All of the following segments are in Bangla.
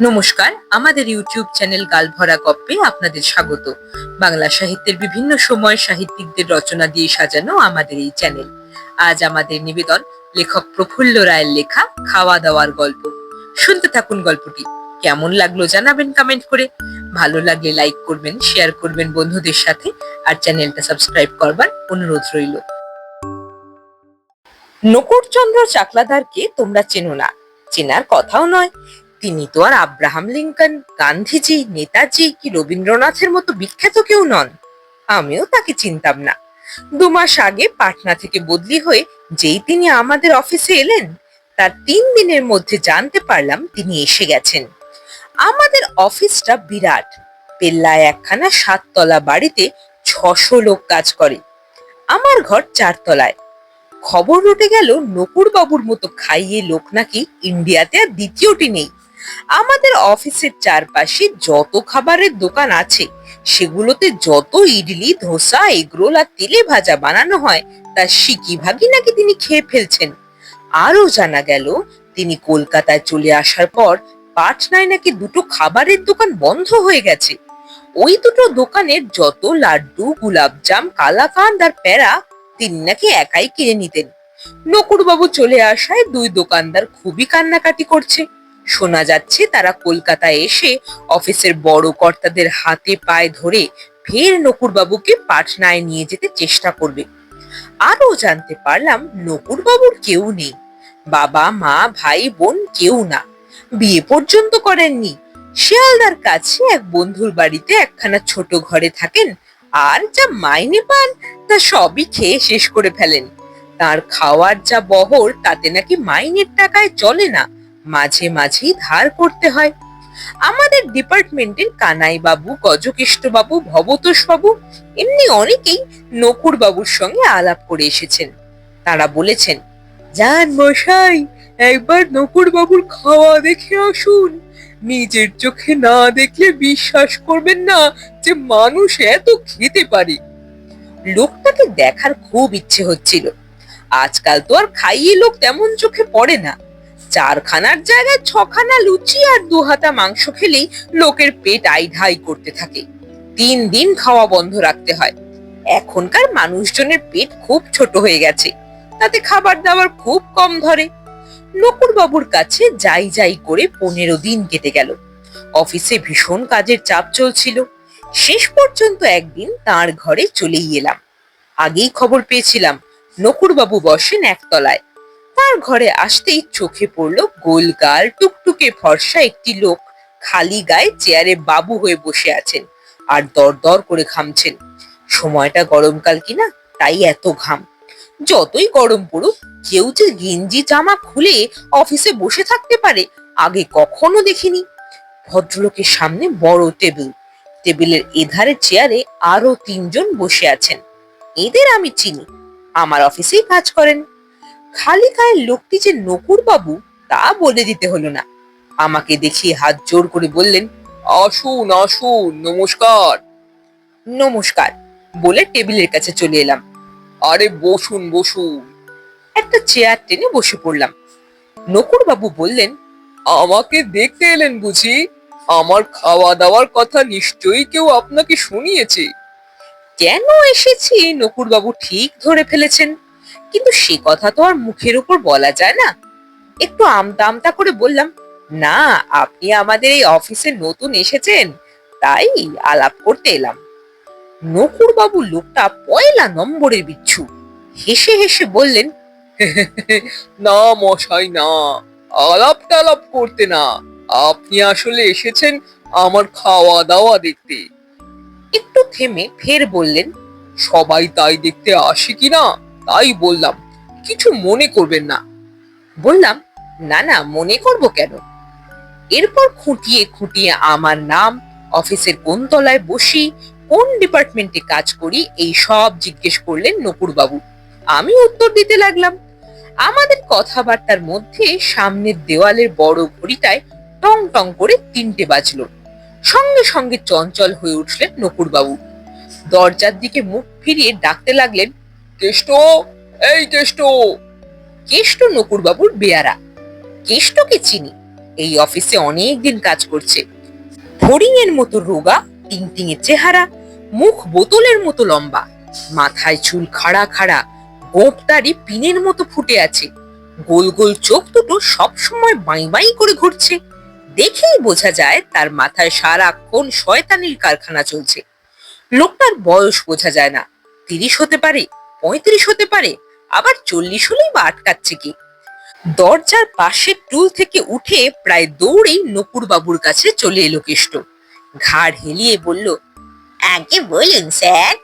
নমস্কার, আমাদের ইউটিউব চ্যানেল গালভরা গপ্পে আপনাদের স্বাগত। বাংলা সাহিত্যের বিভিন্ন সময় সাহিত্যিকদের রচনা দিয়ে সাজানো আমাদের এই চ্যানেল। আজ আমাদের নিবেদন লেখক প্রফুল্ল রায়ের লেখা খাওয়া দাওয়ার গল্প। শুনতে থাকুন গল্পটি। কেমন লাগল জানাবেন কমেন্ট করে। ভালো লাগলে লাইক করবেন শেয়ার করবেন বন্ধুদের সাথে, আর চ্যানেলটা সাবস্ক্রাইব করবার অনুরোধ রইল। নকুরচন্দ্র চাকলাদারকে তোমরা চেনো না। চেনার কথাও নয়। তিনি তো আর আব্রাহাম লিঙ্কন, গান্ধীজি, নেতাজি কি রবীন্দ্রনাথের মতো বিখ্যাত কেউ নন? আমিও তাকে চিনতাম না। দু মাস আগে পাটনা থেকে বদলি হয়ে যেই তিনি আমাদের অফিসে এলেন, তার তিন দিনের মধ্যে জানতে পারলাম তিনি এসে গেছেন। আমাদের অফিসটা বিরাট, পেল্লায় একখানা সাততলা বাড়িতে ছশো লোক কাজ করে, আমার ঘর চারতলায়। খবর উঠে গেল নকুরবাবুর মতো খাইয়ে লোক নাকি ইন্ডিয়াতে আর দ্বিতীয়টি নেই। আমাদের অফিসের চারপাশে যত খাবারের দোকান আছে, সেগুলোতে যত ইডলি, ধোসা, এগরোল আর তেলে ভাজা বানানো হয় তার সিকি ভাগই নাকি তিনি খেয়ে ফেলছেন? আরও জানা গেল, তিনি কলকাতায় চলে আসার পর পাটনায় নাকি দুটো খাবারের দোকান বন্ধ হয়ে গেছে। ওই দুটো দোকানের যত লাড্ডু, গুলাবজাম, কালাকান্দ আর প্যারা তিনি নাকি একাই কিনে নিতেন। নকুরবাবু চলে আসায় দুই দোকানদার খুবই কান্নাকাটি করছে। শোনা যাচ্ছে তারা কলকাতায় এসে অফিসের বড় কর্তাদের হাতে পায়ে ধরে ফের নকুরবাবুকে পাটনায় নিয়ে যেতে চেষ্টা করবে। আরও জানতে পারলাম নকুরবাবুর কেউ নেই। বাবা, মা, ভাই, বোন কেউ না। বিয়ে পর্যন্ত করেননি। শিয়ালদার কাছে এক বন্ধুর বাড়িতে একখানা ছোট ঘরে থাকেন। আর যা মাইনে পান, তা সবই খেয়ে শেষ করে ফেলেন। তার খাওয়ার যা বহর, তাতে নাকি মাইনের টাকায় চলে না। মাঝে মাঝেই ধার করতে হয়। আমাদের ডিপার্টমেন্টের কানাই বাবু গজকেষ্ট বাবু ভবতোষ বাবু এমনি অনেকেই নকুর বাবুর সঙ্গে আলাপ করে এসেছেন। তারা বলেছেন যান মশাই, একবার নকুর বাবুর খাওয়া দেখে আসুন। নিজের চোখে না দেখলে বিশ্বাস করবেন না যে মানুষ এত খেতে পারে। লোকটাকে দেখার খুব ইচ্ছে হচ্ছিল। আজকাল তো আর খাইয়ে লোক তেমন চোখে পড়ে না। চারখানার জায়গায় ছখানা লুচি আর দু হাতা মাংস খেলেই লোকের পেট আইঢাই করতে থাকে। তিন দিন খাওয়া বন্ধ রাখতে হয়। এখনকার মানুষজনের পেট খুব ছোট হয়ে গেছে। তাতে খাবার দাবার খুব কম ধরে। নকুর বাবুর কাছে যাই যাই করে পনেরো দিন কেটে গেল। অফিসে ভীষণ কাজের চাপ চলছিল। শেষ পর্যন্ত একদিন তার ঘরে চলেই এলাম। আগেই খবর পেয়েছিলাম, নকুরবাবু বসেন একতলায়। তার ঘরে আসতেই চোখে পড়ল গোলগাল, টুকটুকে ফর্সা একটি লোক খালি গায়ে চেয়ারে বাবু হয়ে বসে আছেন আর দর দর করে ঘামছেন। সময়টা গরমকাল কিনা, তাই এত ঘাম। যতই গরম পড়ুক, কেউ যে গেঞ্জি, জামা খুলে অফিসে বসে থাকতে পারে, আগে কখনো দেখিনি। ভদ্রলোকের সামনে বড় টেবিল, টেবিলের এধারে চেয়ারে আরও তিনজন বসে আছেন। এদের আমি চিনি, আমার অফিসেই কাজ করেন। খালি গায়ের লোকটি যে নকুর বাবু তা বলে দিতে হলো না। আমাকে দেখিয়ে হাত জোর করে বললেন, আসুন আসুন, নমস্কার। নমস্কার, বলে টেবিলের কাছে চলে এলাম। আরে বসুন বসুন। একটা চেয়ার টেনে বসে পড়লাম। নকুর বাবু বললেন, আমাকে দেখতে এলেন বুঝি? আমার খাওয়া দাওয়ার কথা নিশ্চয়ই কেউ আপনাকে শুনিয়েছে? কেন এসেছি? নকুর বাবু ঠিক ধরে ফেলেছেন। কিন্তু সে কথা তো আর মুখের উপর বলা যায় না। একটু আমতা আমতা করে বললাম, না, আপনি আমাদের এই অফিসে নতুন এসেছেন, তাই আলাপ করতে এলাম। নকুর বাবু লোকটা পয়লা নম্বরের বিচ্ছু, হেসে হেসে বললেন, না মশাই, না, আলাপ টালাপ করতে না, আপনি আসলে এসেছেন আমার খাওয়া দাওয়া দেখতে। একটু থেমে ফের বললেন, সবাই তাই দেখতে আসে কিনা তাই বললাম, কিছু মনে করবেন না। বললাম, না না, মনে করব কেন? এরপর খুঁটিয়ে খুঁটিয়ে আমার নাম, অফিসের কোন তলায় বসি, কোন ডিপার্টমেন্টে কাজ করি, এই সব জিজ্ঞেস করলেন নকুর বাবু আমি উত্তর দিতে লাগলাম। আমাদের কথাবার্তার মধ্যে সামনের দেওয়ালের বড় ঘড়িটায় টং টং করে তিনটে বাজলো। সঙ্গে সঙ্গে চঞ্চল হয়ে উঠলেন নকুর বাবু দরজার দিকে মুখ ফিরিয়ে ডাকতে লাগলেন কেষ্ট, এই কেষ্ট। কেষ্ট নকুর বাবুর বেয়ারা। কেষ্টকে চিনি। এই অফিসে অনেক দিন কাজ করছে। ফড়িং এর মতো রোগা টিংটিঙে চেহারা, মুখ বোতলের মতো লম্বা, মাথায় চুল খাড়া খাড়া গোপদারি পিনের মতো ফুটে আছে। গোল গোল চোখ দুটো সবসময় বাই বাই করে ঘুরছে। দেখেই বোঝা যায় তার মাথায় সারাক্ষণ শয়তানির কারখানা চলছে। লোকটার বয়স বোঝা যায় না। তিরিশ হতে পারে। পঁয়ত্রিশ হতে পারে, আবার চল্লিশ হলেই বা আটকাচ্ছে কি? দরজার পাশের টুল থেকে উঠে প্রায় দৌড়েই নকুর বাবুর কাছে চলে এলো কেষ্ট। ঘাড় হেলিয়ে বলল, আগে বলুন, স্যার।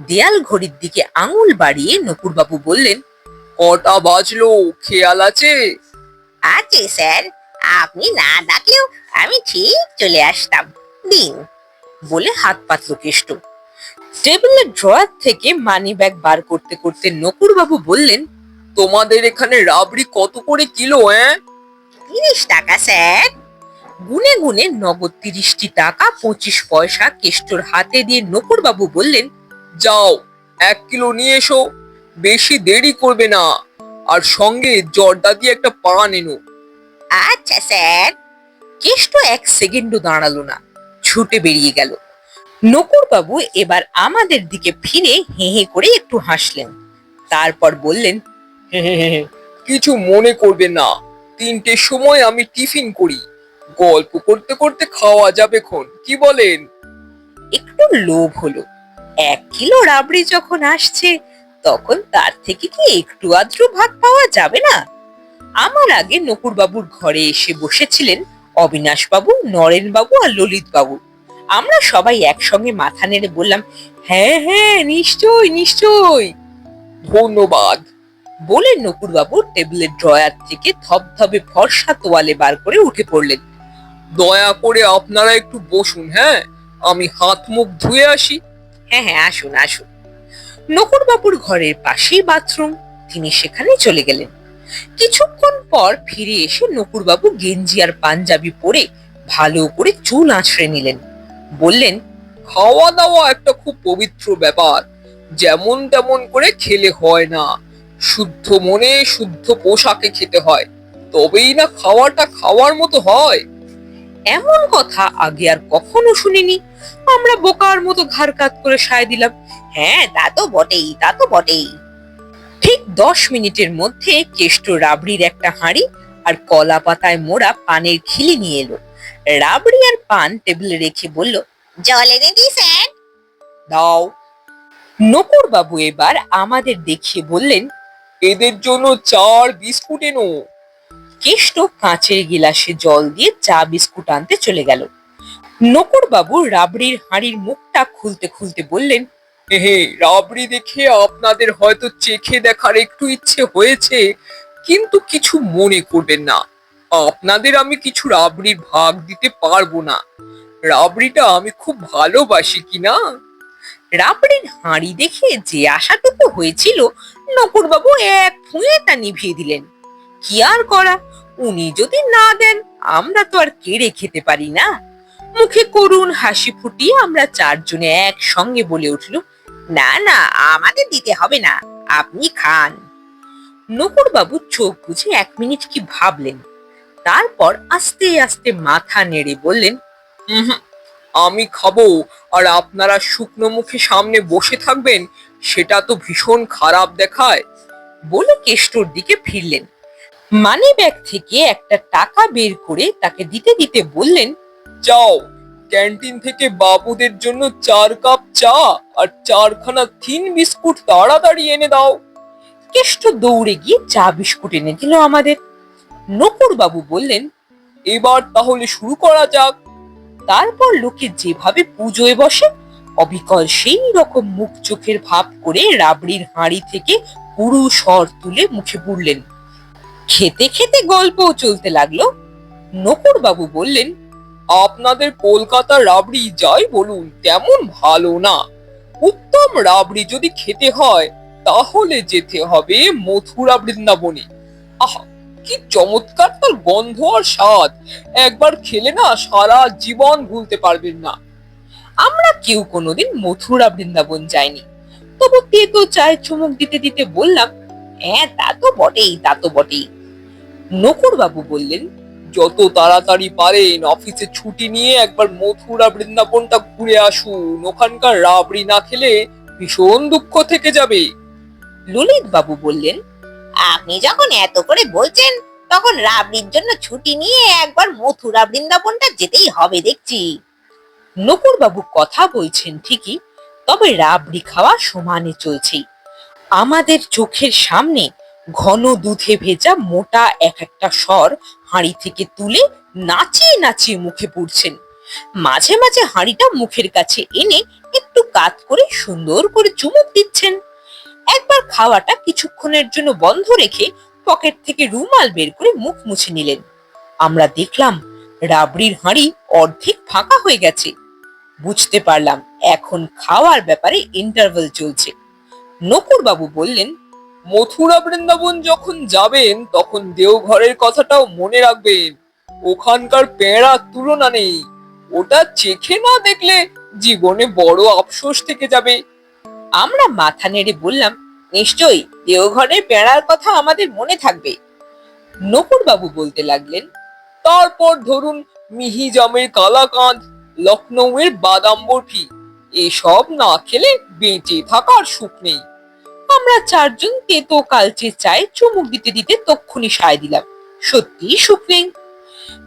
দেয়াল ঘড়ির দিকে আঙুল বাড়িয়ে নকুরবাবু বললেন, কটা বাজলো? খেয়াল আছে? আছে, স্যার। আপনি না ডাকলেও আমি ঠিক চলে আসতাম। দিন, বলে হাত পাতল কেষ্ট। টেবিলের ড্রয়ার থেকে মানি ব্যাগ বার করতে করতে নকুরবাবু বললেন তোমাদের এখানে রাবড়ি কত করে কিলো হ্যাঁ তিরিশ টাকা স্যার। গুনে গুনে নগদ তিরিশটি টাকা পঁচিশ পয়সা কেষ্টর হাতে দিয়ে নকুরবাবু বললেন যাও এক কিলো নিয়ে এসো বেশি দেরি করবে না। আর সঙ্গে জর্দা দিয়ে একটা পান এনো। আচ্ছা স্যার। কেষ্ট এক সেকেন্ডও দাঁড়াল না ছুটে বেরিয়ে গেল। নকুরবাবু এবার আমাদের দিকে ফিরে হেঁ হেঁ করে একটু হাসলেন। তারপর বললেন কিছু মনে করবে না তিনটের সময় আমি টিফিন করি। গল্প করতে করতে খাওয়া যাবে খন কি বলেন? একটু লোভ হলো। এক কিলো রাবড়ি যখন আসছে তখন তার থেকে কি একটু আদ্র ভাগ পাওয়া যাবে না? আমার আগে নকুরবাবুর ঘরে এসে বসেছিলেন অবিনাশবাবু নরেনবাবু আর ললিতবাবু। আমরা সবাই একসঙ্গে মাথা নেড়ে বললাম হ্যাঁ হ্যাঁ নিশ্চয়ই নিশ্চয়ই। ধন্যবাদ। বলে নকুরবাবু টেবিলের ড্রয়ার থেকে ধবধবে ফর্সা তোয়ালে বার করে উঠে পড়লেন। দয়া করে আপনারা একটু বসুন হ্যাঁ? আমি হাত মুখ ধুয়ে আসি। হ্যাঁ হ্যাঁ আসুন আসুন। নকুরবাবুর ঘরের পাশেই বাথরুম, তিনি সেখানে চলে গেলেন। কিছুক্ষণ পর ফিরে এসে নকুরবাবু গেঞ্জি আর পাঞ্জাবি পরে ভালো করে চুল আঁচড়ে নিলেন। বললেন খাওয়া দাওয়া একটা খুব পবিত্র ব্যাপার। যেমন তেমন করে খেলে হয় না। শুদ্ধ মনে শুদ্ধ পোশাকে খেতে হয়। তবেই না খাওয়াটা খাওয়ার মতো হয়? এমন কথা আগে আর কখনো শুনিনি। আমরা বোকার মতো ঘাড় কাত করে সায় দিলাম। হ্যাঁ তা তো বটেই, তা তো বটেই। ঠিক দশ মিনিটের মধ্যে কেষ্ট রাবড়ির একটা হাঁড়ি আর কলা পাতায় মোড়া পানের খিলি নিয়ে এলো। রাবড়ি আর পান টেবিলে রেখে বলল জল এনে দি স্যার। দাও। নকুর বাবু এবার আমাদের দেখিয়ে বললেন এদের জন্য চার বিস্কুট এনো। কেষ্ট কাঁচের গিলাসে জল দিয়ে চা বিস্কুট আনতে চলে গেল। নকুর বাবু রাবড়ির হাঁড়ির মুখটা খুলতে খুলতে বললেন হে রাবড়ি দেখে আপনাদের হয়তো চেখে দেখার একটু ইচ্ছে হয়েছে কিন্তু কিছু মনে করবেন না। আপনাদের আমি কিছু রাবড়ির ভাগ দিতে পারব না। রাবড়িটা আমি খুব ভালোবাসি কিনা রাবড়ির হাঁড়ি দেখে যে আশাটুকু হয়েছিল, নকুরবাবু এক ফুঁয়ে তা নিভিয়ে দিলেন। কি আর করা, উনি যদি না দেন, আমরা তো আর কেড়ে খেতে পারি না। মুখে করুণ হাসি ফুটিয়ে আমরা চারজনে একসঙ্গে বলে উঠল না না, আমাদের দিতে হবে না, আপনি খান। নকুরবাবু চোখ বুঝে এক মিনিট কি ভাবলেন। তারপর আস্তে আস্তে মাথা নেড়ে বললেন আমি খাব। আর আপনারা শুকনো মুখে সামনে বসে থাকবেন, সেটা তো ভীষণ খারাপ দেখায়। বলে কেষ্টর দিকে ফিরলেন। মানি ব্যাগ থেকে একটা টাকা বের করে তাকে দিতে দিতে বললেন, যাও, ক্যান্টিন থেকে বাবুদের জন্য চার কাপ চা আর চারখানা থিন বিস্কুট তাড়াতাড়ি এনে দাও। কেষ্ট দৌড়ে গিয়ে চা বিস্কুট এনে দিল আমাদের। নকুর বাবু বললেন, এবার তাহলে শুরু করা যাক। তারপর লোকে যেভাবে পুজোয় বসে, অবিকল সেই রকম মুখ চোখের ভাব করে রাবড়ির হাঁড়ি থেকে পুরু স্বর তুলে মুখে পুড়লেন খেতে খেতে গল্পও চলতে লাগল। নকুর বাবু বললেন, আপনাদের কলকাতা রাবড়ি যাই বলুন, তেমন ভালো না। উত্তম রাবড়ি যদি খেতে হয়, তাহলে যেতে হবে মথুরা বৃন্দাবনে। আহা কি চমৎকার তার গন্ধ আর স্বাদ। একবার খেলে না সারা জীবন ভুলতে পারবেন না। আমরা কেউ কোনোদিন মথুরা বৃন্দাবন যাইনি। তবু তেতো চায় চুমুক দিতে দিতে বললাম হ্যাঁ তা তো বটেই, তা তো বটেই। নকুর বাবু বললেন, যত তাড়াতাড়ি পারেন, অফিসে ছুটি নিয়ে একবার মথুরা বৃন্দাবনটা ঘুরে আসুন। ওখানকার রাবড়ি না খেলে ভীষণ দুঃখ থেকে যাবে। ললিত বাবু বললেন আপনি যখন এত করে বলছেন, তখন রাবড়ির জন্য ছুটি নিয়ে একবার মথুরা বৃন্দাবনটা যেতেই হবে দেখছি। নকুর বাবু কথা বলছেন ঠিকই, তবে রাবড়ি খাওয়া সমানে চলছে আমাদের চোখের সামনে ঘন দুধে ভেজা মোটা এক একটা স্বর হাঁড়ি থেকে তুলে নাচিয়ে নাচিয়ে মুখে পড়ছেন। মাঝে মাঝে হাঁড়িটা মুখের কাছে এনে একটু কাত করে সুন্দর করে চুমুক দিচ্ছেন। একবার খাওয়াটা কিছুক্ষণের জন্য বন্ধ রেখে পকেট থেকে রুমাল বের করে মুখ মুছে নিলেন। আমরা দেখলাম রাবড়ির হাঁড়ি অর্ধেক ফাঁকা হয়ে গেছে। বুঝতে পারলাম, এখন খাওয়ার ব্যাপারে ইন্টারভাল চলছে। নকুর বাবু বললেন, মথুরা বৃন্দাবন যখন যাবেন, তখন দেওঘরের কথাটাও মনে রাখবেন। ওখানকার পেঁড়ার তুলনা নেই। ওটা চেখে না দেখলে জীবনে বড় আফসোস থেকে যাবে। আমরা মাথা নেড়ে বললাম, নিশ্চয়ই, দেওঘরের পেড়ার কথা আমাদের মনে থাকবে। নকুর বাবু বলতে লাগলেন, তারপর ধরুন মিহিজামের কালাকাঁদ লখনৌয়ের বাদাম বরফি, এসব না খেলে বেঁচে থাকার সুখ নেই। আমরা চারজন তেতো কালচে চায়ে চুমুক দিতে দিতে তক্ষুনি সায় দিলাম, সত্যি সুখ নেই?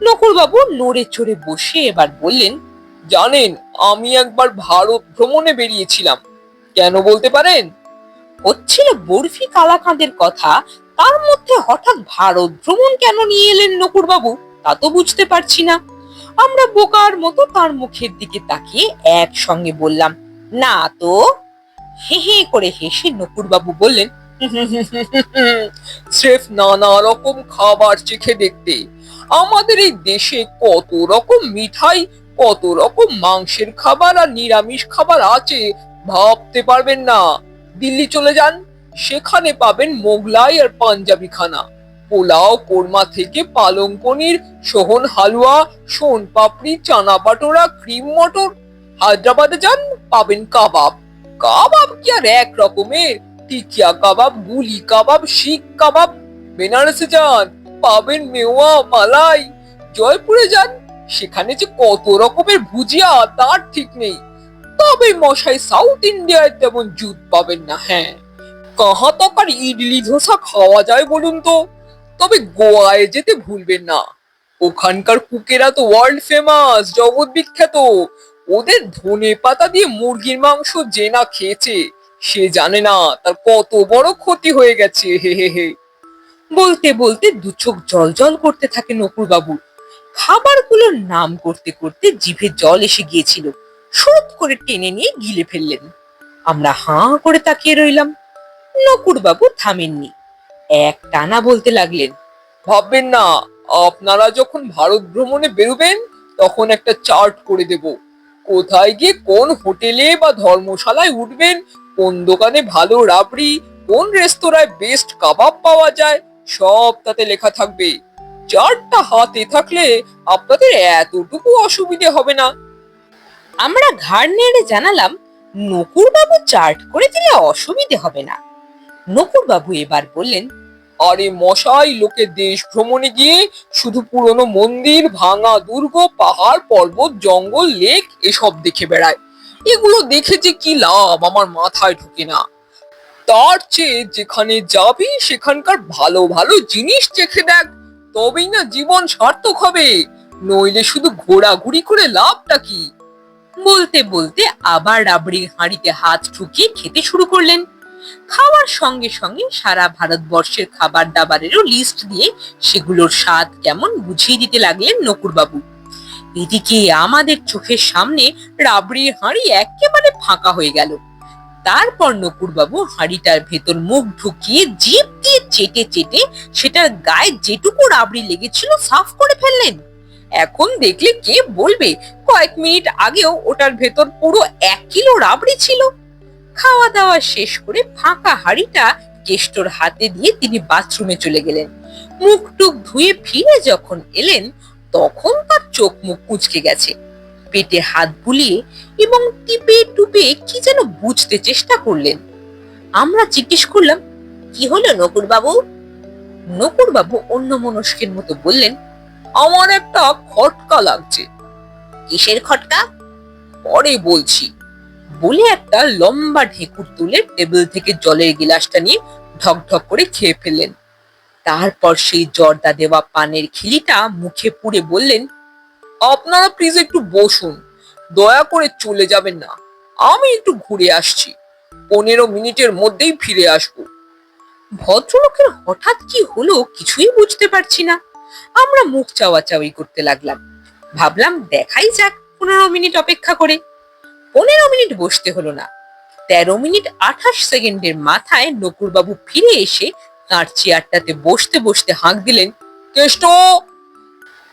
নকুর বাবু নড়ে চড়ে বসে এবার বললেন, জানেন, আমি একবার ভারত ভ্রমণে বেরিয়েছিলাম। কেন বলতে পারেন হচ্ছিল বরফি কালাকাঁদের কথা তার মধ্যে হঠাৎ ভারত ভ্রমণ কেন নিয়ে এলেন নকুরবাবু তা তো বুঝতে পারছি না আমরা বোকার মতো তার মুখের দিকে তাকিয়ে একসঙ্গে বললাম না তো হে হে করে হেসে নকুরবাবু বললেন স্রেফ নানা রকম খাবার চেখে দেখতে আমাদের এই দেশে কত রকম মিঠাই কত রকম মাংসের খাবার আর নিরামিষ খাবার আছে ভাবতে পারবেন না। দিল্লি চলে যান, সেখানে পাবেন মোগলাই আর পাঞ্জাবি খানা পোলাও, কোরমা থেকে পালং পনির, সোহন হালুয়া সোন পাপড়ি, চানা বাটোরা, ক্রিম মটর। হায়দ্রাবাদে যান, পাবেন কাবাব। কাবাব কি আর এক রকমের? টিকিয়া কাবাব, গুলি কাবাব, শিখ কাবাব। বেনারসে যান, পাবেন মেওয়া, মালাই। জয়পুরে যান, সেখানে যে কত রকমের ভুজিয়া, তার ঠিক নেই। তবে মশাই সাউথ ইন্ডিয়ায় তেমন জুত পাবেন না হ্যাঁ। কাহা তকার ইডলি ধোসা খাওয়া যায় বলুন তো, তবে গোয়ায় যেতে ভুলবেন না। ওখানকার কুকেরা তো ওয়ার্ল্ড ফেমাস জগৎ বিখ্যাত। ওদের ধনে পাতা দিয়ে মুরগির মাংস যে না খেয়েছে, সে জানে না তার কত বড় ক্ষতি হয়ে গেছে, হে হে হে। বলতে বলতে দু চোখ জল জল করতে থাকে নকুর বাবু খাবারগুলোর নাম করতে করতে জিভে জল এসে গিয়েছিল। শোধ করে টেনে নিয়ে গিলে ফেললেন। আমরা হাঁ করে তাকিয়ে রইলাম। নকুর বাবু থামেননি। এক টানা বলতে লাগলেন, ভাববেন না, আপনারা যখন ভারত ভ্রমণে বেরোবেন, তখন একটা চার্ট করে দেব। কোথায় গিয়ে কোন হোটেলে বা ধর্মশালায় উঠবেন, কোন দোকানে ভালো রাবড়ি, কোন রেস্তোরাঁয় বেস্ট কাবাব পাওয়া যায়, সব তাতে লেখা থাকবে। চার্টটা হাতে থাকলে আপনাদের এতটুকু অসুবিধে হবে না। আমরা ঘাড় নেড়ে জানালাম নকুর বাবু চার্ট করে দিলে অসুবিধে হবে না। নকুর বাবু এবার বললেন, আরে মশাই, লোকে দেশ ভ্রমণে গিয়ে শুধু পুরনো মন্দির, ভাঙা দুর্গ, পাহাড়, পর্বত, জঙ্গল, লেক এসব দেখে বেড়ায়। এগুলো দেখে যে কি লাভ, আমার মাথায় ঢুকে না। তার চেয়ে যেখানে যাবি, সেখানকার ভালো ভালো জিনিস চেখে দেখ। তবেই না জীবন সার্থক হবে। নইলে শুধু ঘোরাঘুরি করে লাভটা কি? বলতে বলতে আবার রাবড়ির হাঁড়িতে হাত ঠুকিয়ে খেতে শুরু করলেন। খাওয়ার সঙ্গে সঙ্গে সারা ভারতবর্ষের খাবার দাবারেরও লিস্ট দিয়ে সেগুলোর স্বাদ কেমন বুঝিয়ে দিতে লাগলেন নকুরবাবু। এদিকে আমাদের চোখের সামনে রাবড়ির হাঁড়ি একেবারে ফাঁকা হয়ে গেল। তারপর নকুরবাবু হাঁড়িটার ভেতর মুখ ঢুকিয়ে জিভ দিয়ে চেটে চেটে সেটার গায়ে যেটুকু রাবড়ি লেগেছিল সাফ করে ফেললেন। এখন দেখলে কে বলবে? কয়েক মিনিট আগেও ওটার ভেতর পুরো এক কিলো রাবড়ি ছিল। খাওয়া দাওয়া শেষ করে ফাঁকা হাঁড়িটা কেষ্টর হাতে দিয়ে তিনি বাথরুমে চলে গেলেন। মুখ টুক ধুয়ে ফিরে যখন এলেন, তখন তার চোখ মুখ কুচকে গেছে। পেটে হাত বুলিয়ে এবং টিপে টুপে কি যেন বুঝতে চেষ্টা করলেন। আমরা জিজ্ঞেস করলাম, কি হলো নকুর বাবু নকুর বাবু অন্য মনস্কের মতো বললেন আমার একটা খটকা লাগছে। কিসের খটকা? পরে বলছি বলে একটা লম্বা ঢেকুর তুলে টেবিল থেকে জলের গিলাসটা নিয়ে ঢক ঢক করে খেয়ে ফেললেন। তারপর সেই জর্দা দেওয়া পানের খিলিটা মুখে পুড়ে বললেন আপনারা প্লিজ একটু বসুন দয়া করে চলে যাবেন না। আমি একটু ঘুরে আসছি পনেরো মিনিটের মধ্যেই ফিরে আসব। ভদ্রলোকের হঠাৎ কি হলো কিছুই বুঝতে পারছি না। আমরা মুখ চাওয়াচাওয়ি করতে লাগলাম। ভাবলাম দেখাই যাক পনেরো মিনিট অপেক্ষা করে। পনেরো মিনিট বসতে হলো না। তেরো মিনিট আঠাশ সেকেন্ডের মাথায় নকুরবাবু ফিরে এসে তার চেয়ারটাতে বসতে বসতে হাঁক দিলেন কেষ্ট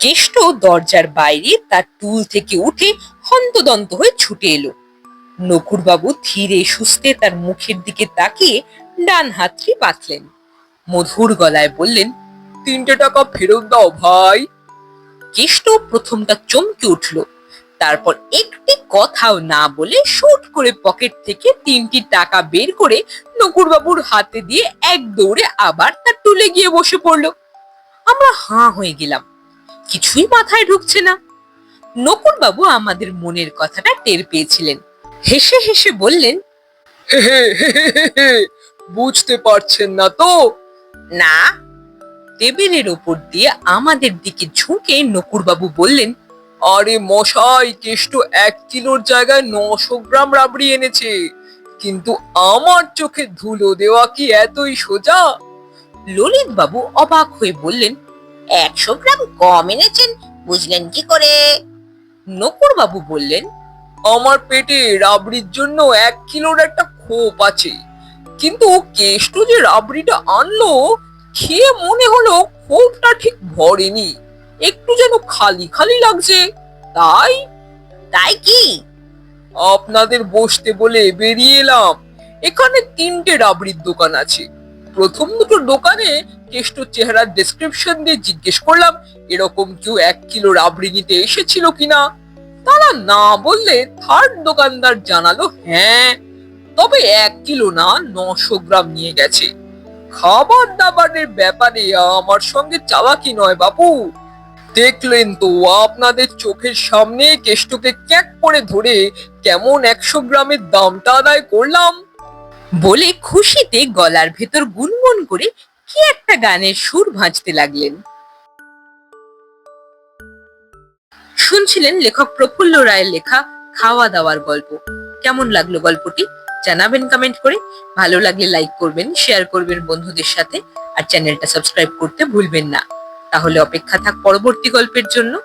কেষ্ট দরজার বাইরে তার টুল থেকে উঠে হন্তদন্ত হয়ে ছুটে এলো। নকুরবাবু ধীরে সুস্থে তার মুখের দিকে তাকিয়ে ডান হাতটি পাতলেন মধুর গলায় বললেন তিনটে টাকা ফেরত দাও ভাই। কেষ্ট প্রথমটা চমকে উঠল তারপর একটি কথাও না বলে শুট করে পকেট থেকে তিনটি টাকা বের করে নকুরবাবুর হাতে দিয়ে এক দৌড়ে আবার তার টুলে গিয়ে বসে পড়ল। আমরা হাঁ হয়ে গেলাম কিছুই মাথায় ঢুকছে না। নকুরবাবু আমাদের মনের কথাটা টের পেয়েছিলেন। হেসে হেসে বললেন। বুঝতে পারছেন না তো? না টেবিলের ওপর দিয়ে আমাদের দিকে ঝুঁকে নকুরবাবু বললেন, আরে মশাই, কেষ্ট এক কিলোর জায়গায় নশো গ্রাম রাবড়ি এনেছে। কিন্তু আমার চোখে ধুলো দেওয়া কি এতই সোজা? ললিত বাবু অবাক হয়ে বললেন, একশো গ্রাম কম এনেছেন, বুঝলেন কি করে? নকুর বাবু বললেন, আমার পেটে রাবড়ির জন্য এক কিলোর একটা খোপ আছে। কিন্তু কেষ্ট যে রাবড়িটা আনলো খেয়ে মনে হলো খোপটা ঠিক ভরেনি। একটু যেন খালি খালি লাগছে। তাই? তাই কি? আপনাদের বসতে বলে বেরিয়ে এলাম। এখানে তিনটে রাবড়ির দোকান আছে। প্রথম দুটো দোকানে কেষ্ট চেহারার ডেসক্রিপশন দিয়ে জিজ্ঞেস করলাম এরকম কেউ এক কিলো রাবড়ি নিতে এসেছিল কিনা? তারা না বললে থার্ড দোকানদার জানালো হ্যাঁ। তবে এক কিলো না নশো গ্রাম নিয়ে গেছে। খাবার দাবারের ব্যাপারে আমার সঙ্গে চালাকি নয়, বাপু। দেখলেন তো, আপনাদের চোখের সামনে কেষ্টকে ক্যাক করে ধরে কেমন একশো গ্রামের দামটা আদায় করলাম। বলে খুশিতে গলার ভেতর গুনগুন করে কি একটা গানের সুর ভাঁজতে লাগলেন। শুনছিলেন লেখক প্রফুল্ল রায়ের লেখা খাওয়া দাওয়ার গল্প। কেমন লাগল গল্পটি? জানাবেন কমেন্ট করে। ভালো লাগলে লাইক করবেন শেয়ার করবেন বন্ধুদের সাথে। আর চ্যানেলটা সাবস্ক্রাইব করতে ভুলবেন না। তাহলে অপেক্ষা থাক পরবর্তী গল্পের জন্য।